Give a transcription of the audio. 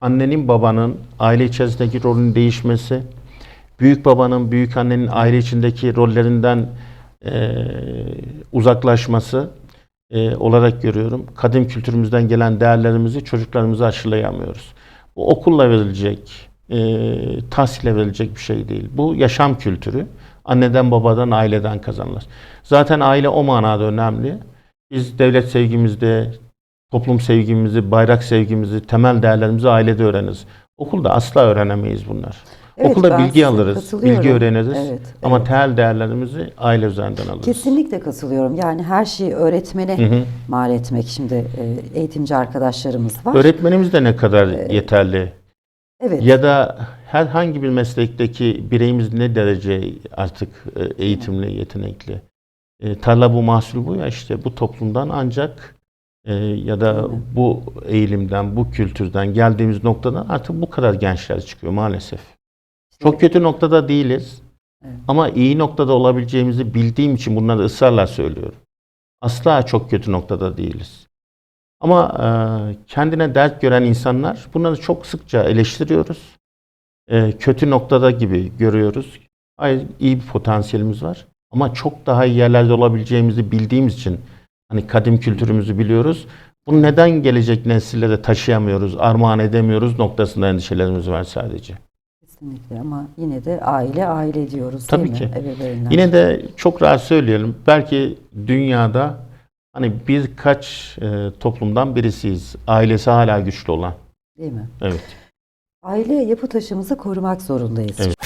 annenin babanın aile içerisindeki rolünün değişmesi, büyük babanın büyük annenin aile içindeki rollerinden e, uzaklaşması e, olarak görüyorum. Kadim kültürümüzden gelen değerlerimizi çocuklarımıza aşılayamıyoruz. Bu okulla verilecek, e, tahsille verilecek bir şey değil. Bu yaşam kültürü. Anneden, babadan, aileden kazanılır. Zaten aile o manada önemli. Biz devlet sevgimizde, toplum sevgimizi, bayrak sevgimizi, temel değerlerimizi ailede öğreniriz. Okulda asla öğrenemeyiz bunlar. Evet, Okulda bilgi alırız, bilgi öğreniriz Evet, ama evet. temel değerlerimizi aile üzerinden alırız. Kesinlikle katılıyorum. Yani her şeyi öğretmene Hı hı. mal etmek. Şimdi e, eğitimci arkadaşlarımız var. Öğretmenimiz de ne kadar yeterli evet. ya da herhangi bir meslekteki bireyimiz ne derece artık e, eğitimli, yetenekli. E, tarla bu mahsul bu ya işte bu toplumdan ancak e, ya da bu eğilimden, bu kültürden geldiğimiz noktadan artık bu kadar gençler çıkıyor maalesef. Çok kötü noktada değiliz. Evet. Ama iyi noktada olabileceğimizi bildiğim için bunları ısrarla söylüyorum. Asla çok kötü noktada değiliz. Ama e, kendine dert gören insanlar bunları çok sıkça eleştiriyoruz. E, kötü noktada gibi görüyoruz. Hayır, iyi bir potansiyelimiz var. Ama çok daha iyi yerlerde olabileceğimizi bildiğimiz için hani kadim kültürümüzü biliyoruz. Bunu neden gelecek nesillere taşıyamıyoruz, armağan edemiyoruz noktasında endişelerimiz var sadece. Kesinlikle ama yine de aile aile diyoruz Tabii değil ki. mi? Ebeveynler. Yine de çok rahat söyleyelim. Belki dünyada hani birkaç e, toplumdan birisiyiz. Ailesi hala güçlü olan. Değil mi? Evet. Aile yapı taşımızı korumak zorundayız. Evet.